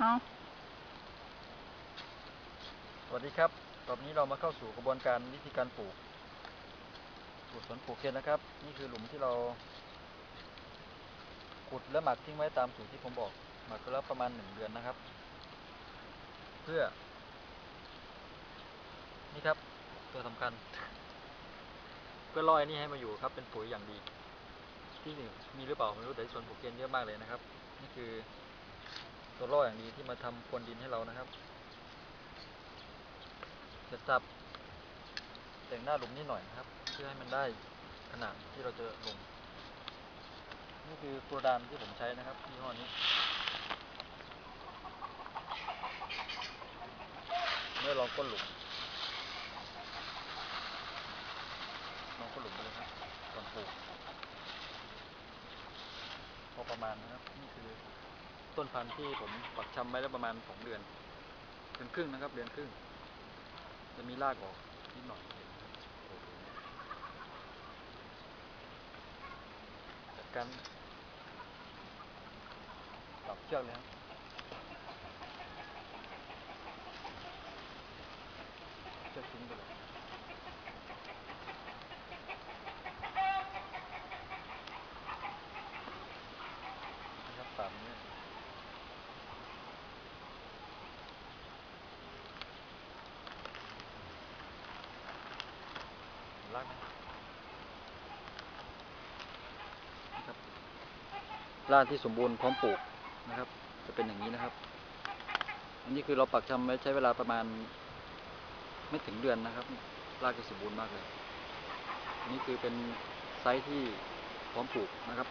เอาสวัสดีครับ ตอนนี้เรามาเข้าสู่กระบวนการวิธีการปลูก ปลูกสวนปลูกเคนนะครับ นี่คือหลุมที่เรา ขุดและหมักทิ้งไว้ตามสูตรที่ผมบอก หมักไปแล้วประมาณหนึ่งเดือนนะครับ เพื่อ นี่ครับ ตัวสำคัญ เพื่อล่อไอ้นี่ให้มาอยู่ครับ เป็นปุ๋ยอย่างดี ที่มีหรือเปล่าไม่รู้แต่สวนปลูกเคนเยอะมากเลยนะครับ นี่คือ ตัวล่ออย่างดีที่มาทำพรวนดินให้เรานะครับเสร็จสับแต่งหน้าหลุมนิดหน่อยนะครับ เพื่อให้มันได้ขนาดที่เราจะลง นี่คือโปรดานที่ผมใช้นะครับยี่ห้อนี้ เมื่อลองก้นหลุมลองก้นหลุมไปเลยครับก่อนปลูกพอประมาณนะครับ นี่คือ ต้นพันธุ์ที่ผมปักชำไว้แล้วประมาณสองเดือนเดือนครึ่งนะครับ เดือนครึ่ง จะมีรากออกนิดหน่อยจัดการปรับเชือกเลยครับเชือกทิ้งไปเลยนะครับตามนี้เห็น รากนะครับราที่สมบูรณ์พร้อมปลูกนะครับ จะเป็นอย่างนี้นะครับ อันนี้คือเราปักชำไว้ใช้เวลาประมาณ ไม่ถึงเดือนนะครับรากจะสมบูรณ์มากเลยอันนี้คือเป็นไซส์ที่พร้อมปลูกนะครับ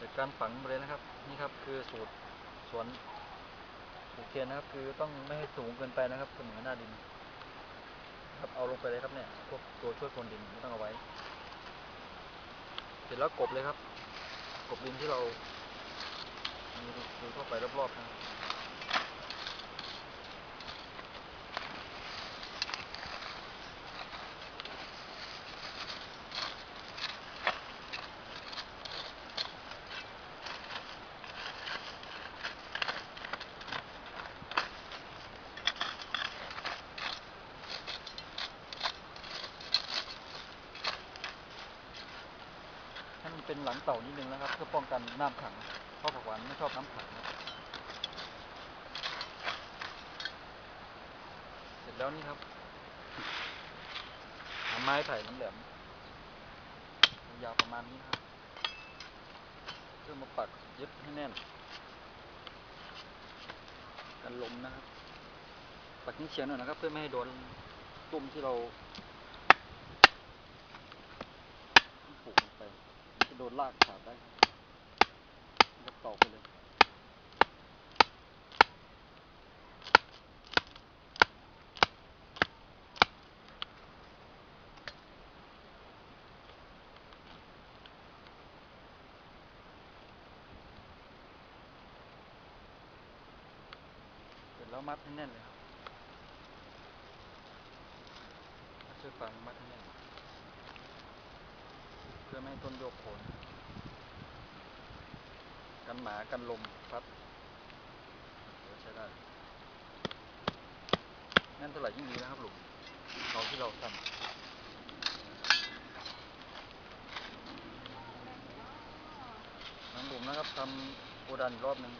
จัดการฝังไปเลยนะครับ นี่ครับคือสูตรสวน โอเคนะครับ คือต้องไม่ให้สูงเกินไปนะครับเสมอหน้าดิน ครับเอาลงไปเลยครับเนี่ยพวกตัวช่วยคนดินไม่ต้องเอาไว้ เสร็จแล้วกบเลยครับ กบดินที่เรามีดูเข้าไปรอบๆนะ เป็นหลังเต่านิดนึงนะครับ เพื่อป้องกันน้ำขังเพราะผักหวานไม่ชอบน้ำขังเสร็จแล้วนี่ครับหาไม้ไผ่แหลมยาวประมาณนี้นะครับเพื่อมาปักยึดให้แน่น กันลมนะครับ ปักนิ้วเฉียงหน่อยนะครับ เพื่อไม่ให้โดนตุ้มที่เราปลูกลงไปมันจะ โดนลากขาดได้ครับตอกไปเลย เสร็จแล้วมัดให้แน่นเลยครับเชือกฟางมัดให้แน่น พื่อไม่ให้ต้นโยกโคนกันหมากันลมพัดเดี๋ยวใช้ได้แน่นเท่าไหร่ยิ่งดีนะครับหลุมเอาที่เราทำน้ำหลุมนะครับทำโอดันอีกรอบหนึ่ง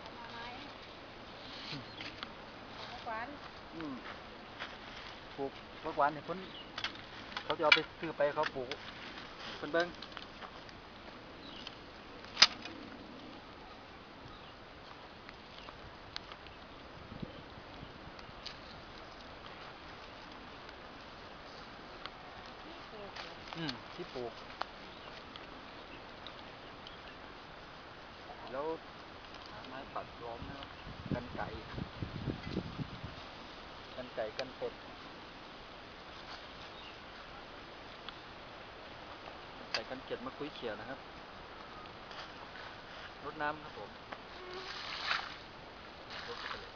หวานอืมปลูกผักหวานเนี่ยคนเขาจะเอาไปซื้อไปเขาปลูกเพิ่นเบิ้งอืม ที่ปลูก แล้วหาไม้ปัดล้อมนะกันไก่กันไก่กันเป็ดกันไก่กันเกล็ดมาคุยเขียนะครับรดน้ำครับผมรดไปเลย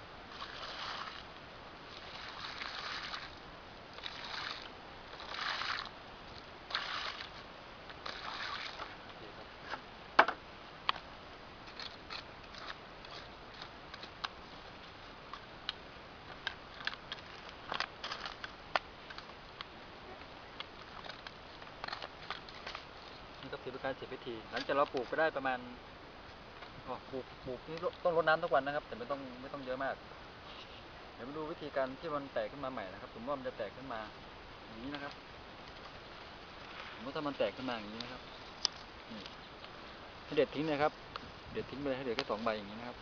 โอเคครับ กับสิบการสิบพิธี หลังจากเราปลูกไปได้ประมาณอ๋อปลูกปลูกนี่ต้องรดน้ำทุกวันนะครับ แต่ไม่ต้องไม่ต้องเยอะมาก เดี๋ยวมาดูวิธีการที่มันแตกขึ้นมาใหม่นะครับสมว่ามันจะแตกขึ้นมาอย่างนี้นะครับสมมติถ้ามันแตกขึ้นมาอย่างนี้นะครับนี่ให้เด็ดทิ้งเลยครับ เด็ดทิ้งไปเลยให้เหลือแค่สองใบอย่างนี้นะครับ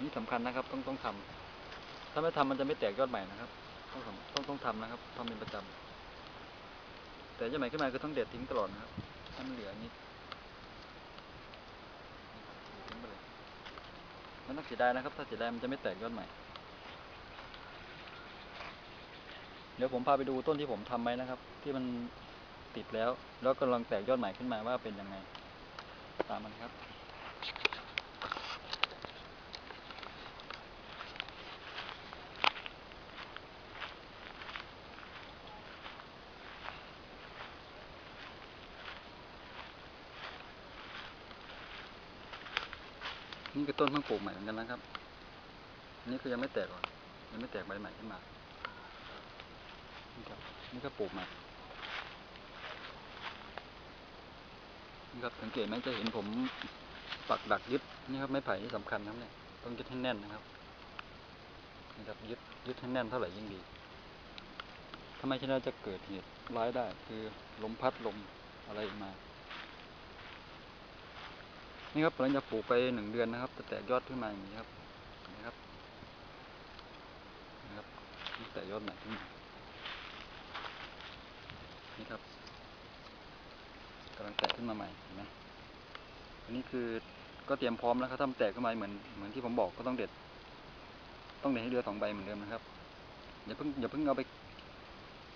นี่สำคัญนะครับ ต้องต้องทำถ้าไม่ทำมันจะไม่แตกยอดใหม่นะครับ ต้องต้องต้องทำนะครับทำเป็นประจำแต่ยอดใหม่ขึ้นมาคือต้องเด็ดทิ้งตลอดนะครับ ถ้ามันเหลืออย่างนี้นะครับเด็ดทิ้งไปเลยมันต้องเสียดายนะครับ ถ้าเสียดายมันจะไม่แตกยอดใหม่ เดี๋ยวผมพาไปดูต้นที่ผมทำไว้นะครับ ที่มันติดแล้ว แล้วกำลังแตกยอดใหม่ขึ้นมาว่าเป็นยังไง ตามมันครับ นี่คือต้นเพิ่งปลูกใหม่เหมือนกันนะครับอันนี้คือยังไม่แตกหรอกยังไม่แตกใบใหม่ขึ้นมา นี่ครับ นี่ก็ปลูกใหม่นี่ครับสังเกตไหมจะเห็นผมปักหลักยึดนี่ครับไม้ไผ่ที่สำคัญนะครับเนี่ยต้องยึดให้แน่นนะครับนี่ครับยึดยึดให้แน่นเท่าไหร่ยิ่งดีถ้าไม่เช่นนั้นจะเกิดเหตุร้ายได้ คือลมพัดลมอะไรมา นี่ครับหลังจากปลูกไปหนึ่งเดือนนะครับจะแตกยอดขึ้นมาอย่างนี้ครับนะครับนะครับนี่แตกยอดใหม่ขึ้นมานี่ครับกำลังแตกขึ้นมาใหม่เห็นไหมอันนี้คือก็เตรียมพร้อมแล้วครับถ้ามันแตกขึ้นมาเหมือนเหมือนที่ผมบอกก็ต้องเด็ด ต้องเด็ดให้เรือสองใบเหมือนเดิมนะครับอย่าเพิ่งอย่าเพิ่งเอาไป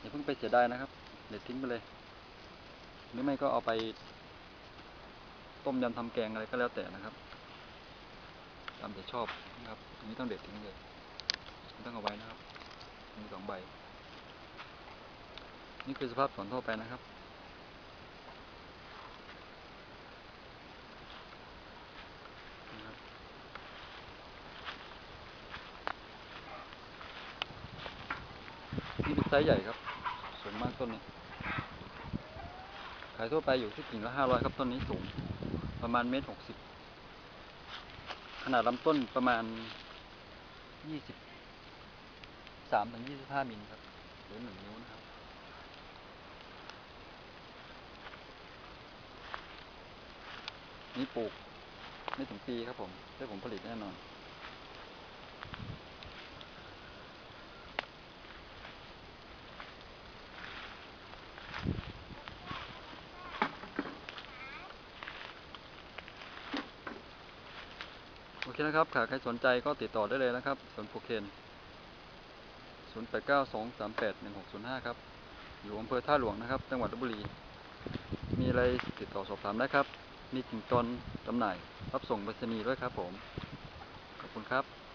อย่าเพิ่งไปเสียดายนะครับ เด็ดทิ้งไปเลย หรือไม่ก็เอาไป ต้มยำทำแกงอะไรก็แล้วแต่นะครับตามแต่ชอบนะครับอันนี้ต้องเด็ดทิ้งเลยต้องเอาไว้นะครับมีสองใบ นี่คือสภาพสวนทั่วไปนะครับนะครับนี่เป็นไซส์ใหญ่ครับสูงมากต้นนี้ ขายทั่วไปอยู่ที่กิ่งละห้าร้อยครับต้นนี้สูง ประมาณเมตรหกสิบขนาดลำต้นประมาณยี่สิบสามถึงยี่สิบห้ามิลครับหรือหนึ่งนิ้วนะครับ นี่ปลูกไม่ถึงปีครับผมได้ผมผลิตแน่นอน เคนะครับค่ะใครสนใจก็ติดต่อได้เลยนะครับสวนโพเคน0892381605 ครับ อยู่อำเภอท่าหลวงนะครับ จังหวัดลบบุรี มีอะไรติดต่อสอบถามได้ครับ มีกิ่งตอนจำหน่าย รับส่งไปรษณีย์ด้วยครับผม ขอบคุณครับ